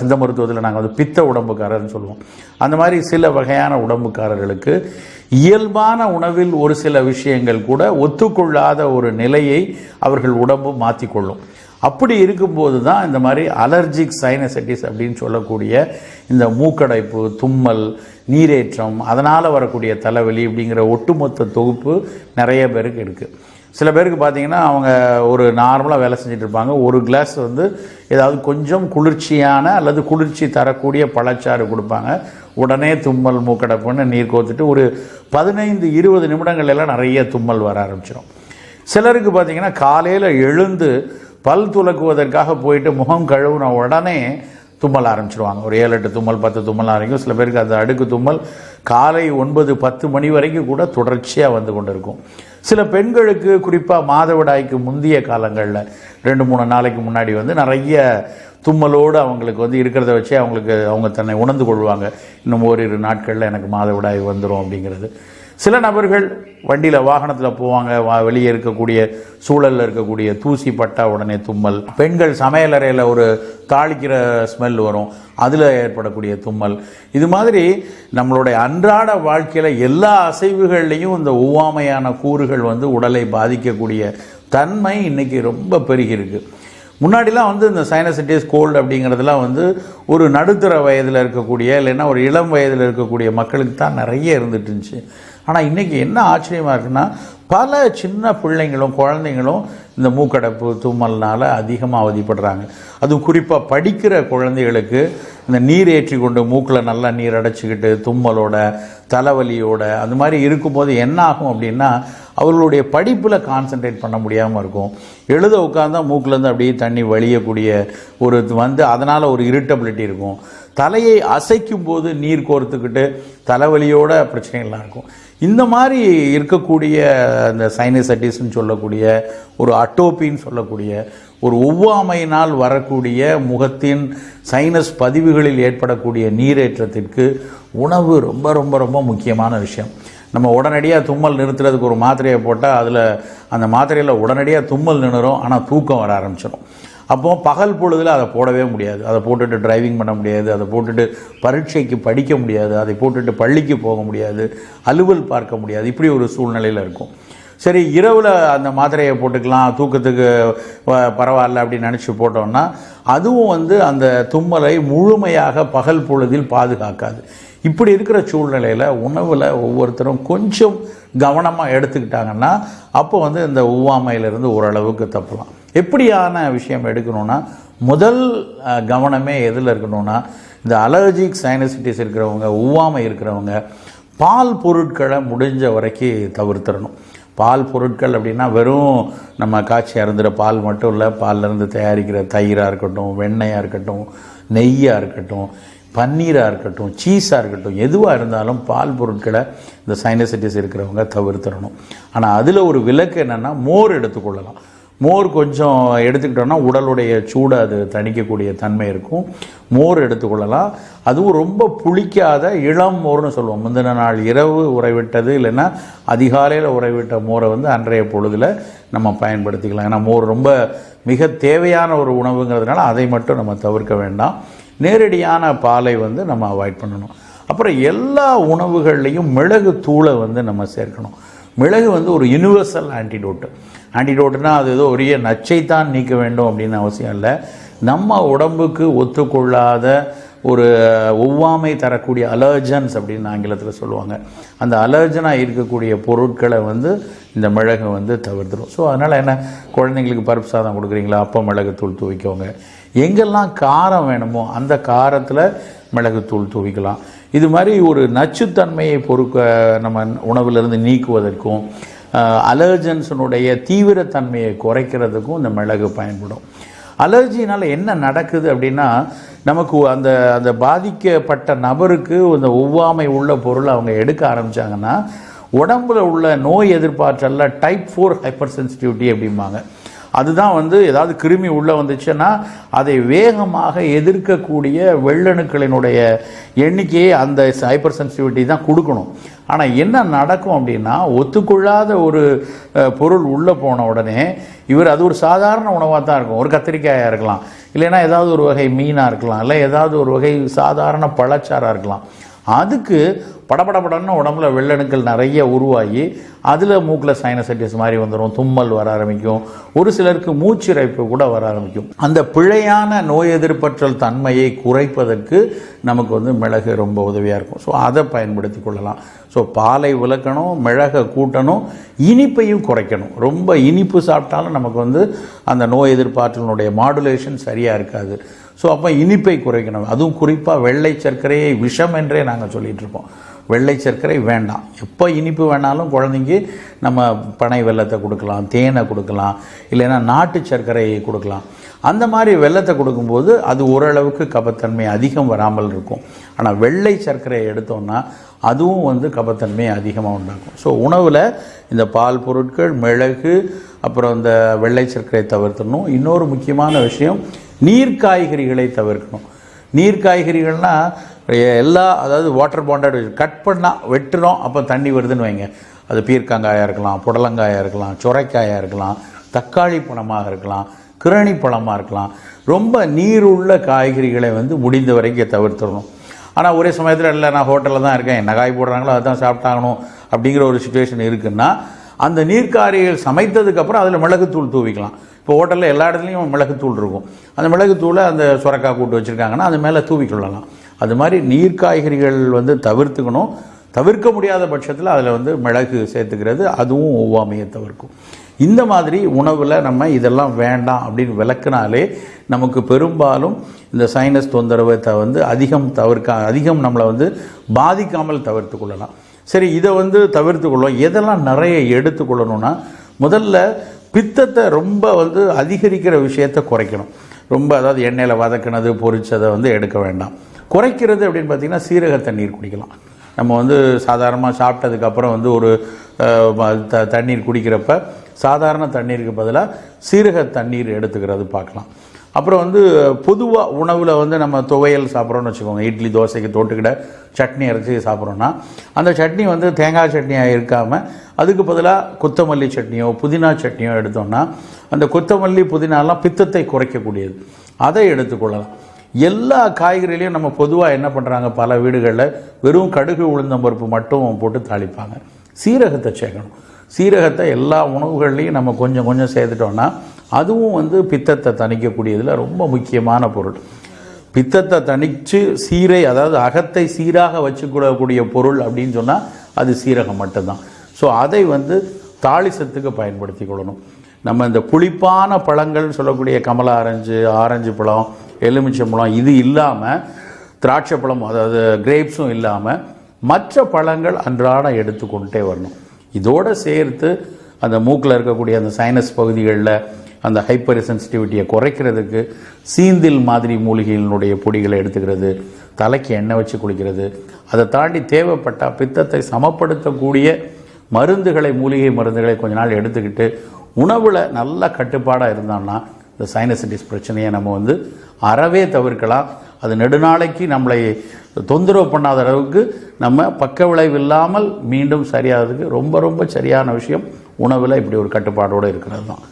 சித்த மருத்துவத்தில் நாங்கள் வந்து பித்த உடம்புக்காரர்னு சொல்லுவோம். அந்த மாதிரி சில வகையான உடம்புக்காரர்களுக்கு இயல்பான உணவில் ஒரு சில விஷயங்கள் கூட ஒத்துக்கொள்ளாத ஒரு நிலையை அவர்கள் உடம்பு மாற்றிக்கொள்ளும் அப்படி இருக்கும்போது தான் இந்த மாதிரி அலர்ஜிக் சைனசைட்டிஸ் அப்படின்னு சொல்லக்கூடிய இந்த மூக்கடைப்பு தும்மல் நீரேற்றம் அதனால் வரக்கூடிய தலைவலி அப்படிங்கிற ஒட்டுமொத்த தொகுப்பு நிறைய பேருக்கு இருக்குது சில பேருக்கு பார்த்தீங்கன்னா அவங்க ஒரு நார்மலாக வேலை செஞ்சுட்டு இருப்பாங்க. ஒரு கிளாஸ் வந்து ஏதாவது கொஞ்சம் குளிர்ச்சியான அல்லது குளிர்ச்சி தரக்கூடிய பழச்சாறு கொடுப்பாங்க. உடனே தும்மல் மூக்கடைப்புன்னு நீர் கோத்துட்டு ஒரு பதினைந்து இருபது நிமிடங்கள் எல்லாம் நிறைய தும்மல் வர ஆரம்பிச்சிடும் சிலருக்கு பார்த்தீங்கன்னா காலையில் எழுந்து பல் துலக்குவதற்காக போயிட்டு முகம் கழுவுன உடனே தும்மல் ஆரம்பிச்சிடுவாங்க ஒரு ஏழு எட்டு தும்மல் பத்து தும்மல் ஆரம்பிக்கும். சில பேருக்கு அந்த அடுக்கு தும்மல் காலை ஒன்பது பத்து மணி வரைக்கும் கூட தொடர்ச்சியாக வந்து கொண்டு இருக்கும் சில பெண்களுக்கு குறிப்பாக மாதவிடாய்க்கு முந்தைய காலங்களில் ரெண்டு மூணு நாளைக்கு முன்னாடி வந்து நிறைய தும்மலோடு அவங்களுக்கு வந்து இருக்கிறத வச்சே அவங்களுக்கு அவங்க தன்னை உணர்ந்து கொள்வாங்க. இன்னும் ஓரிரு நாட்களில் எனக்கு மாதவிடாய் வந்துடும் அப்படிங்கிறது. சில நபர்கள் வண்டியில் வாகனத்தில் போவாங்க வா வெளியே இருக்கக்கூடிய சூழலில் இருக்கக்கூடிய தூசி பட்டா உடனே தும்மல். பெண்கள் சமையலறையில் ஒரு தாளிக்கிற ஸ்மெல் வரும். அதில் ஏற்படக்கூடிய தும்மல். இது மாதிரி நம்மளுடைய அன்றாட வாழ்க்கையில் எல்லா அசைவுகள்லையும் இந்த ஒவ்வாமையான கூறுகள் வந்து உடலை பாதிக்கக்கூடிய தன்மை இன்றைக்கி ரொம்ப பெருகிருக்கு முன்னாடிலாம் வந்து இந்த சைனசிட்டிஸ் கோல்டு அப்படிங்கிறதுலாம் வந்து ஒரு நடுத்தர வயதில் இருக்கக்கூடிய இல்லைன்னா ஒரு இளம் வயதில் இருக்கக்கூடிய மக்களுக்கு தான் நிறைய இருந்துட்டு இருந்துச்சு. ஆனால் இன்றைக்கி என்ன ஆச்சரியமாக இருக்குன்னா பல சின்ன பிள்ளைங்களும் குழந்தைங்களும் இந்த மூக்கடைப்பு தும்மல்னால் அதிகமாக அவதிப்படுறாங்க. அதுவும் குறிப்பாக படிக்கிற குழந்தைகளுக்கு இந்த நீர் ஏற்றி கொண்டு மூக்கில் நல்லா நீர் அடைச்சிக்கிட்டு தும்மலோட தலைவலியோட அந்த மாதிரி இருக்கும்போது என்ன ஆகும் அப்படின்னா அவர்களுடைய படிப்பில் கான்சென்ட்ரேட் பண்ண முடியாமல் இருக்கும். எழுத உட்காந்தா மூக்கிலேருந்து அப்படியே தண்ணி வழியக்கூடிய ஒரு வந்து அதனால் ஒரு இரிட்டபிலிட்டி இருக்கும். தலையை அசைக்கும் போது நீர் கோர்த்துக்கிட்டு தலைவலியோட பிரச்சனைகள்லாம் இருக்கும். இந்த மாதிரி இருக்கக்கூடிய அந்த சைனசைட்டிஸ்ன்னு சொல்லக்கூடிய ஒரு அட்டோப்பின்னு சொல்லக்கூடிய ஒரு ஒவ்வாமையினால் வரக்கூடிய முகத்தின் சைனஸ் பதிவுகளில் ஏற்படக்கூடிய நீரேற்றத்திற்கு உணவு ரொம்ப ரொம்ப ரொம்ப முக்கியமான விஷயம். நம்ம உடனடியாக தும்மல் நிறுத்துறதுக்கு ஒரு மாத்திரையை போட்டால் அதில் அந்த மாத்திரையில் உடனடியாக தும்மல் நின்றுரும் ஆனால் தூக்கம் வர ஆரம்பிச்சிடும் அப்போ பகல் பொழுதில் அதை போடவே முடியாது. அதை போட்டுட்டு டிரைவிங் பண்ண முடியாது. அதை போட்டுட்டு பரீட்சைக்கு படிக்க முடியாது. அதை போட்டுட்டு பள்ளிக்கு போக முடியாது. அலுவல் பார்க்க முடியாது. இப்படி ஒரு சூழ்நிலையில் இருக்கும். சரி இரவில் அந்த மாத்திரையை போட்டுக்கலாம். தூக்கத்துக்கு வ- பரவாயில்ல அப்படின்னு நினச்சி போட்டோம்னா அதுவும் வந்து அந்த தும்மலை முழுமையாக பகல் பொழுதில் பாதுகாக்காது. இப்படி இருக்கிற சூழ்நிலையில் உணவில் ஒவ்வொருத்தரும் கொஞ்சம் கவனமாக எடுத்துக்கிட்டாங்கன்னா அப்போ வந்து இந்த ஒவ்வாமையிலிருந்து ஓரளவுக்கு தப்பலாம். எப்படியான விஷயம் எடுக்கணும்னா முதல் கவனமே எதில் இருக்கணும்னா இந்த அலர்ஜிக் சைனசிட்டிஸ் இருக்கிறவங்க ஒவ்வாமை இருக்கிறவங்க பால் பொருட்களை முடிஞ்ச வரைக்கும் தவிர்த்துடணும். பால் பொருட்கள் அப்படின்னா வெறும் நம்ம காய்ச்சி அறந்துற பால் மட்டும் இல்லை பால்லேருந்து தயாரிக்கிற தயிராக இருக்கட்டும் வெண்ணெயாக இருக்கட்டும் நெய்யாக இருக்கட்டும் பன்னீராக இருக்கட்டும் சீஸாக இருக்கட்டும் எதுவாக இருந்தாலும் பால் பொருட்களை இந்த சைனசிட்டிஸ் இருக்கிறவங்க தவிர்த்துடணும். ஆனால் அதில் ஒரு விலக்கு என்னென்னா மோர் எடுத்துக்கொள்ளலாம். மோர் கொஞ்சம் எடுத்துக்கிட்டோம்னா உடலுடைய சூடை அது தணிக்கக்கூடிய தன்மை இருக்கும். மோர் எடுத்துக்கொள்ளலாம். அதுவும் ரொம்ப புளிக்காத இளம் மோர்னு சொல்லுவோம். முந்தின நாள் இரவு உறைவிட்டது இல்லைன்னா அதிகாலையில் உறைவிட்ட மோரை வந்து அன்றைய பொழுதில் நம்ம பயன்படுத்திக்கலாம். ஏன்னா மோர் ரொம்ப மிக தேவையான ஒரு உணவுங்கிறதுனால அதை மட்டும் நம்ம தவிர்க்க வேண்டாம். நேரடியான பாலை வந்து நம்ம அவாய்ட் பண்ணணும். அப்புறம் எல்லா உணவுகள்லையும் மிளகு தூளை வந்து நம்ம சேர்க்கணும். மிளகு வந்து ஒரு யுனிவர்சல் ஆன்டிடோட்டு ஆன்டிடோட்டுனா அது ஏதோ ஒரே நச்சைத்தான் நீக்க வேண்டும் அப்படின்னு அவசியம் இல்லை. நம்ம உடம்புக்கு ஒத்துக்கொள்ளாத ஒரு ஒவ்வாமை தரக்கூடிய அலர்ஜன்ஸ் அப்படின்னு ஆங்கிலத்தில் சொல்லுவாங்க. அந்த அலர்ஜனாக இருக்கக்கூடிய பொருட்களை வந்து இந்த மிளகு வந்து தவிர்த்துடும் ஸோ அதனால் என்ன குழந்தைங்களுக்கு பருப்பு சாதம் கொடுக்குறீங்களா? அப்போ மிளகுத்தூள் தூவிக்கோங்க. எங்கெல்லாம் காரம் வேணுமோ அந்த காரத்தில் மிளகுத்தூள் தூவிக்கலாம். இது மாதிரி ஒரு நச்சுத்தன்மையை பொறுக்க நம்ம உணவிலிருந்து நீக்குவதற்கும் அலர்ஜன்ஸினுடைய தீவிரத்தன்மையை குறைக்கிறதுக்கும் இந்த மிளகு பயன்படும். அலர்ஜினால் என்ன நடக்குது அப்படின்னா நமக்கு அந்த அந்த பாதிக்கப்பட்ட நபருக்கு அந்த ஒவ்வாமை உள்ள பொருளை அவங்க எடுக்க ஆரம்பித்தாங்கன்னா உடம்புல உள்ள நோய் எதிர்ப்பாற்றல்ல டைப் ஃபோர் ஹைப்பர் சென்சிட்டிவிட்டி அப்படிம்பாங்க. அதுதான் வந்து ஏதாவது கிருமி உள்ளே வந்துச்சுன்னா அதை வேகமாக எதிர்க்கக்கூடிய வெள்ளணுக்களினுடைய எண்ணிக்கையை அந்த ஹைப்பர் சென்சிட்டிவிட்டி தான் கொடுக்கணும். ஆனால் என்ன நடக்கும் அப்படின்னா ஒத்துக்கொள்ளாத ஒரு பொருள் உள்ளே போன உடனே இவர் அது ஒரு சாதாரண உணவாக தான் இருக்கும். ஒரு கத்திரிக்காயாக இருக்கலாம். இல்லைன்னா ஏதாவது ஒரு வகை மீனாக இருக்கலாம். இல்லை ஏதாவது ஒரு வகை சாதாரண பழச்சாராக இருக்கலாம். அதுக்கு படபடபடன்னு உடம்புல வெள்ளணுக்கள் நிறைய உருவாகி அதில் மூக்கில் சைனசைட்டிஸ் மாதிரி வந்துடும் தும்மல் வர ஆரம்பிக்கும். ஒரு சிலருக்கு மூச்சிறைப்பு கூட வர ஆரம்பிக்கும். அந்த பிழையான நோய் எதிர்ப்பற்றல் தன்மையை குறைப்பதற்கு நமக்கு வந்து மிளகு ரொம்ப உதவியாக இருக்கும். ஸோ அதை பயன்படுத்தி கொள்ளலாம். ஸோ பாலை விளக்கணும் மிளகை கூட்டணும் இனிப்பையும் குறைக்கணும். ரொம்ப இனிப்பு சாப்பிட்டாலும் நமக்கு வந்து அந்த நோய் எதிர்ப்பாற்றலினுடைய மாடுலேஷன் சரியாக இருக்காது. ஸோ அப்போ இனிப்பை குறைக்கணும். அதுவும் குறிப்பாக வெள்ளை சர்க்கரையை விஷம் என்றே நாங்கள் சொல்லிட்டு வெள்ளை சர்க்கரை வேண்டாம். எப்போ இனிப்பு வேணாலும் குழந்தைங்க நம்ம பனை வெல்லத்தை கொடுக்கலாம் தேனை கொடுக்கலாம் இல்லைன்னா நாட்டு சர்க்கரையை கொடுக்கலாம். அந்த மாதிரி வெல்லத்தை கொடுக்கும்போது அது ஓரளவுக்கு கபத்தன்மை அதிகம் வராமல் இருக்கும். ஆனால் வெள்ளை சர்க்கரையை எடுத்தோம்னா அதுவும் வந்து கபத்தன்மை அதிகமாக உண்டாக்கும். ஸோ உணவில் இந்த பால் பொருட்கள் மிளகு அப்புறம் இந்த வெள்ளை சர்க்கரையை தவிர்த்தணும் இன்னொரு முக்கியமான விஷயம் நீர் காய்கறிகளை தவிர்க்கணும். நீர் காய்கறிகள்னால் எல்லா அதாவது வாட்டர் பாண்டட் கட் பண்ணால் வெட்டுறோம் அப்போ தண்ணி வருதுன்னு வைங்க. அது பீர்க்கங்காயாக இருக்கலாம் புடலங்காயாக இருக்கலாம் சுரைக்காயாக இருக்கலாம் தக்காளி பழமாக இருக்கலாம் கிரணி பழமாக இருக்கலாம். ரொம்ப நீர் உள்ள காய்கறிகளை வந்து முடிந்த வரைக்கும் தவிர்த்துடணும். ஆனால் ஒரே சமயத்தில் இல்லை நான் ஹோட்டலில் தான் இருக்கேன் என்ன காய் போடுறாங்களோ அதுதான் சாப்பிட்டாகணும் அப்படிங்கிற ஒரு சுச்சுவேஷன் இருக்குன்னா அந்த நீர்க்காரிகள் சமைத்ததுக்கப்புறம் அதில் மிளகுத்தூள் தூவிக்கலாம். இப்போ ஹோட்டலில் எல்லா இடத்துலையும் மிளகுத்தூள் இருக்கும். அந்த மிளகுத்தூளை அந்த சுரக்காய் கூட்டு வச்சுருக்காங்கன்னா அது மேலே தூவிக்கொள்ளலாம் அது மாதிரி நீர் காய்கறிகள் வந்து தவிர்த்துக்கணும். தவிர்க்க முடியாத பட்சத்தில் அதில் வந்து மிளகு சேர்த்துக்கிறது அதுவும் ஒவ்வாமையை தவிர்க்கும். இந்த மாதிரி உணவில் நம்ம இதெல்லாம் வேண்டாம் அப்படின்னு விளக்குனாலே நமக்கு பெரும்பாலும் இந்த சைனஸ் தொந்தரவை த வந்து அதிகம் தவிர்க்க அதிகம் நம்மளை வந்து பாதிக்காமல் தவிர்த்து கொள்ளலாம். சரி இதை வந்து தவிர்த்து கொள்ளும் எதெல்லாம் நிறைய எடுத்துக்கொள்ளணும்னா முதல்ல பித்தத்தை ரொம்ப வந்து அதிகரிக்கிற விஷயத்தை குறைக்கணும். ரொம்ப அதாவது எண்ணெயில் வதக்கினது பொரிச்சதை வந்து எடுக்க வேண்டாம். குறைக்கிறது அப்படின்னு பார்த்தீங்கன்னா சீரக தண்ணீர் குடிக்கலாம். நம்ம வந்து சாதாரணமாக சாப்பிட்டதுக்கப்புறம் வந்து ஒரு த தண்ணீர் குடிக்கிறப்ப சாதாரண தண்ணீருக்கு பதிலாக சீரக தண்ணீர் எடுத்துக்கிறது பார்க்கலாம். அப்புறம் வந்து பொதுவாக உணவில் வந்து நம்ம துவையல் சாப்பிட்றோம்னு வச்சுக்கோங்க. இட்லி தோசைக்கு தோட்டுக்கிட்ட சட்னி அரைச்சி சாப்பிட்றோன்னா அந்த சட்னி வந்து தேங்காய் சட்னியாக இருக்காமல் அதுக்கு பதிலாக கொத்தமல்லி சட்னியோ புதினா சட்னியோ எடுத்தோம்னா அந்த கொத்தமல்லி புதினாலாம் பித்தத்தை குறைக்கக்கூடியது. அதை எடுத்துக்கொள்ளலாம். எல்லா காய்கறிலையும் நம்ம பொதுவாக என்ன பண்ணுறாங்க பல வீடுகளில் வெறும் கடுகு உளுந்தம்பருப்பு மட்டும் போட்டு தாளிப்பாங்க. சீரகத்தை சேர்க்கணும். சீரகத்தை எல்லா உணவுகள்லையும் நம்ம கொஞ்சம் கொஞ்சம் சேர்த்துட்டோம்னா அதுவும் வந்து பித்தத்தை தணிக்கக்கூடியதில் ரொம்ப முக்கியமான பொருள். பித்தத்தை தணித்து சீரை அதாவது அகத்தை சீராக வச்சுக்கூடக்கூடிய பொருள் அப்படின்னு சொன்னால் அது சீரகம் மட்டும்தான். ஸோ அதை வந்து தாளிசத்துக்கு பயன்படுத்தி கொள்ளணும். நம்ம இந்த புளிப்பான பழங்கள் சொல்லக்கூடிய கமலா ஆரஞ்சு ஆரஞ்சு பழம் எலுமிச்சை பழம் இது இல்லாமல் திராட்சை பழம் அதாவது கிரேப்ஸும் இல்லாமல் மற்ற பழங்கள் அன்றாடம் எடுத்துக்கொண்டே வரணும். இதோடு சேர்த்து அந்த மூக்கில் இருக்கக்கூடிய அந்த சைனஸ் பகுதிகளில் அந்த ஹைப்பர் சென்சிட்டிவிட்டியை குறைக்கிறதுக்கு சீந்தில் மாதிரி மூலிகைகளினுடைய பொடிகளை எடுத்துக்கிறது தலைக்கு எண்ணெய் வச்சு குளிக்கிறது. அதை தாண்டி தேவைப்பட்டால் பித்தத்தை சமப்படுத்தக்கூடிய மருந்துகளை மூலிகை மருந்துகளை கொஞ்ச நாள் எடுத்துக்கிட்டு உணவில் நல்ல கட்டுப்பாடாக இருந்தோம்னா இந்த சைனசிட்டிஸ் பிரச்சனையை நம்ம வந்து அறவே தவிர்க்கலாம். அது நெடுநாளைக்கு நம்மளை தொந்தரவு பண்ணாத அளவுக்கு நம்ம பக்க விளைவு இல்லாமல் மீண்டும் சரியாகிறதுக்கு ரொம்ப ரொம்ப சரியான விஷயம் உணவில் இப்படி ஒரு கட்டுப்பாடோடு இருக்கிறது தான்.